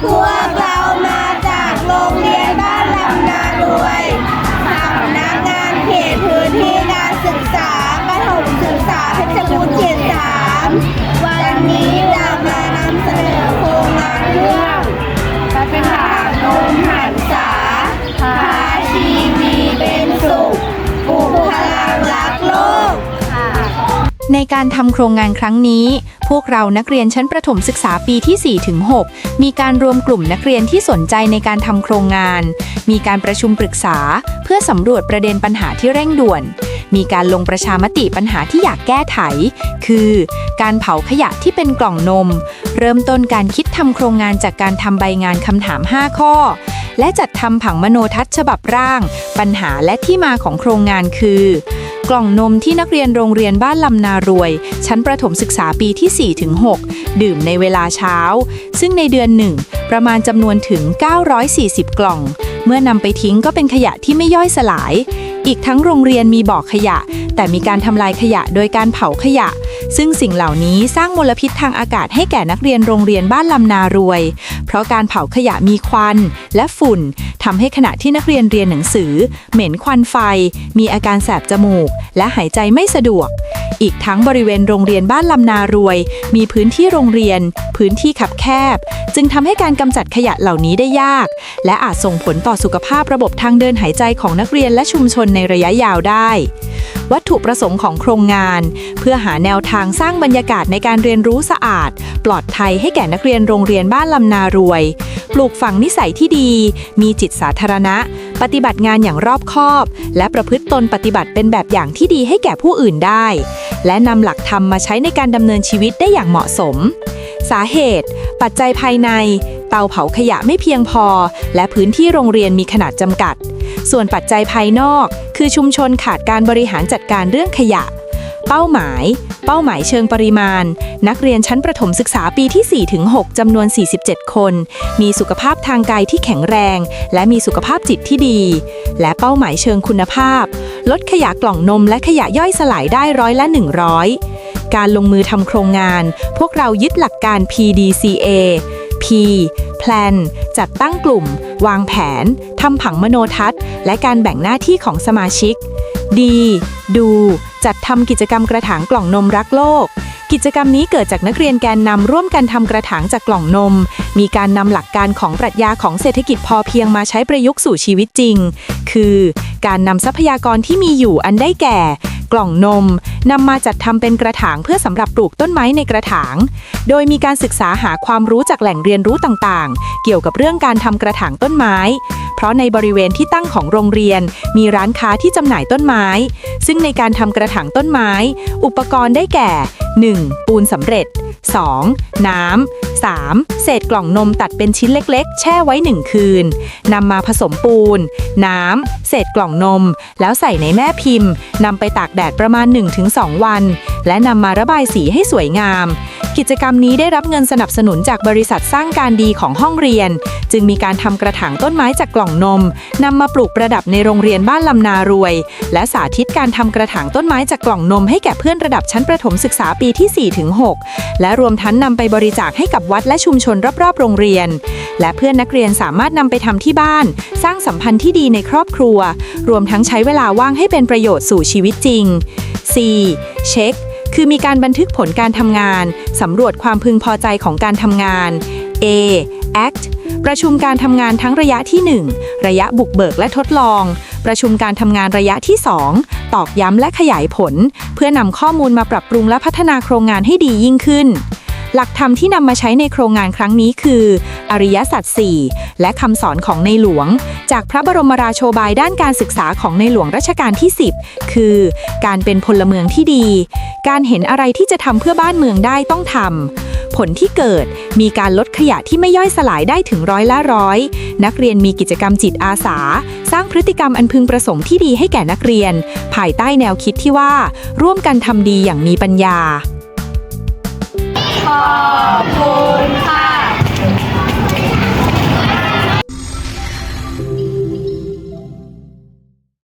Boa! ในการทำโครงงานครั้งนี้ พวกเรานักเรียนชั้นประถมศึกษาปีที่ 4 ถึง 6 มีการรวมกลุ่มนักเรียนที่สนใจในการทำโครงงาน มีการประชุมปรึกษา เพื่อสำรวจประเด็นปัญหาที่เร่งด่วน มีการลงประชามติปัญหาที่อยากแก้ไข คือ การเผาขยะที่เป็นกล่องนม เริ่มต้นการคิดทำโครงงานจากการทำใบงานคำถาม 5 ข้อ และจัดทำผังมโนทัศน์ฉบับร่าง ปัญหาและที่มาของโครงงานคือ กล่องนมที่นักเรียนโรงเรียนบ้านลำนารวย ชั้นประถมศึกษาปีที่ 4-6 ดื่มในเวลาเช้า ซึ่งในเดือนหนึ่งประมาณจำนวนถึง 940 กล่อง เมื่อนำไปทิ้งก็เป็นขยะที่ไม่ย่อยสลาย อีกทั้งโรงเรียนมีบ่อขยะ แต่มีการทำลายขยะโดยการเผาขยะ ซึ่งสิ่งเหล่านี้สร้างมลพิษทางอากาศให้แก่นักเรียนโรงเรียนบ้านลำนารวย เพราะการเผาขยะมีควันและฝุ่นทำให้ขณะที่นักเรียนเรียนหนังสือ เหม็นควันไฟ มีอาการแสบจมูก และหายใจไม่สะดวก อีกทั้งบริเวณโรงเรียนบ้านลำนารวย มีพื้นที่โรงเรียน พื้นที่ขับแคบ จึงทำให้การกำจัดขยะเหล่านี้ได้ยาก และอาจส่งผลต่อสุขภาพระบบทางเดินหายใจของนักเรียนและชุมชนในระยะยาวได้ วัตถุประสงค์ของโครงงาน เพื่อหาแนวทางสร้างบรรยากาศในการเรียนรู้สะอาด ปลอดภัยให้แก่นักเรียนโรงเรียนบ้านลำนารวย ปลูกฝังนิสัยที่ดี มีจิตสาธารณะ ปฏิบัติงานอย่างรอบคอบ และประพฤติตนปฏิบัติเป็นแบบอย่างที่ดีให้แก่ผู้อื่นได้ และนำหลักธรรมมาใช้ในการดำเนินชีวิตได้อย่างเหมาะสม สาเหตุ ปัจจัยภายใน เตาเผาขยะไม่เพียงพอ และพื้นที่โรงเรียนมีขนาดจำกัด ส่วนปัจจัยภายนอก คือชุมชนขาดการบริหารจัดการเรื่องขยะ เป้าหมาย เป้าหมายเชิงปริมาณ นักเรียนชั้นประถมศึกษาปีที่4-6จำนวน 47 คน มีสุขภาพทางกายที่แข็งแรง และมีสุขภาพจิตที่ดี และเป้าหมายเชิงคุณภาพ ลดขยะกล่องนมและขยะย่อยสลายได้ร้อยละ 100 การลงมือทำโครงงาน พวกเรายึดหลักการ PDCA P Plan จัดตั้งกลุ่ม วางแผน ทำผังมโนทัศน์ และการแบ่งหน้าที่ของสมาชิก D ดู จัดทำกิจกรรมกระถางกล่องนมรักโลก กิจกรรมนี้เกิดจากนักเรียนแกนนำร่วมกันทำกระถางจากกล่องนม มีการนำหลักการของปรัชญาของเศรษฐกิจพอเพียงมาใช้ประยุกต์สู่ชีวิตจริง คือการนำทรัพยากรที่มีอยู่อันได้แก่ กล่องนมนำมาจัดทำเป็นกระถางเพื่อสำหรับปลูกต้นไม้ในกระถาง โดยมีการศึกษาหาความรู้จากแหล่งเรียนรู้ต่างๆ เกี่ยวกับเรื่องการทำกระถางต้นไม้ เพราะในบริเวณที่ตั้งของโรงเรียน มีร้านค้าที่จำหน่ายต้นไม้ ซึ่งในการทำกระถางต้นไม้ อุปกรณ์ได้แก่ 1. ปูนสำเร็จ 2. น้ำ 3. เศษกล่องนมตัดเป็นชิ้นเล็กๆ แช่ไว้ 1 คืน นำมาผสมปูน น้ำ เศษกล่องนม แล้วใส่ในแม่พิมพ์ นำไปตากแดดประมาณ 1-2 วัน และนำมาระบายสีให้สวยงาม กิจกรรมนี้ได้รับเงินสนับสนุนจากบริษัทสร้างการดีของห้องเรียน จึงมีการทำกระถางต้นไม้จากกล่องนมนำมาปลูกประดับในโรงเรียนบ้านลำนารวย และสาธิตการทำกระถางต้นไม้จากกล่องนมให้แก่เพื่อนระดับชั้นประถมศึกษาปีที่ 4-6 และรวมทั้งนำไปบริจาคให้กับวัดและชุมชนรอบๆ โรงเรียน และเพื่อนนักเรียนสามารถนำไปทำที่บ้าน สร้างสัมพันธ์ที่ดีในครอบครัว รวมทั้งใช้เวลาว่างให้เป็นประโยชน์สู่ชีวิตจริง C เช็ค คือมีการบันทึกผลการทำงาน สำรวจความพึงพอใจของการทำงาน A act ประชุมการทำงานทั้งระยะที่ 1 ระยะบุกเบิกและทดลอง ประชุมการทำงานระยะที่ 2 ตอกย้ำและขยายผล เพื่อนำข้อมูลมาปรับปรุงและพัฒนาโครงงานให้ดียิ่งขึ้น หลักธรรมที่นำมาใช้ในโครงงานครั้งนี้คือ อริยสัจ4และคำสอนของในหลวง จากพระบรมราโชบายด้านการศึกษาของในหลวงรัชกาลที่ 10 คือ การเป็นพลเมืองที่ดี การเห็นอะไรที่จะทำเพื่อบ้านเมืองได้ต้องทำ ผลที่เกิดมีการลดขยะที่ไม่ย่อยสลายได้ถึงร้อยละร้อย นักเรียนมีกิจกรรมจิตอาสา สร้างพฤติกรรมอันพึงประสงค์ที่ดีให้แก่นักเรียน ภายใต้แนวคิดที่ว่า ร่วมกันทำดีอย่างมีปัญญาขอบคุณ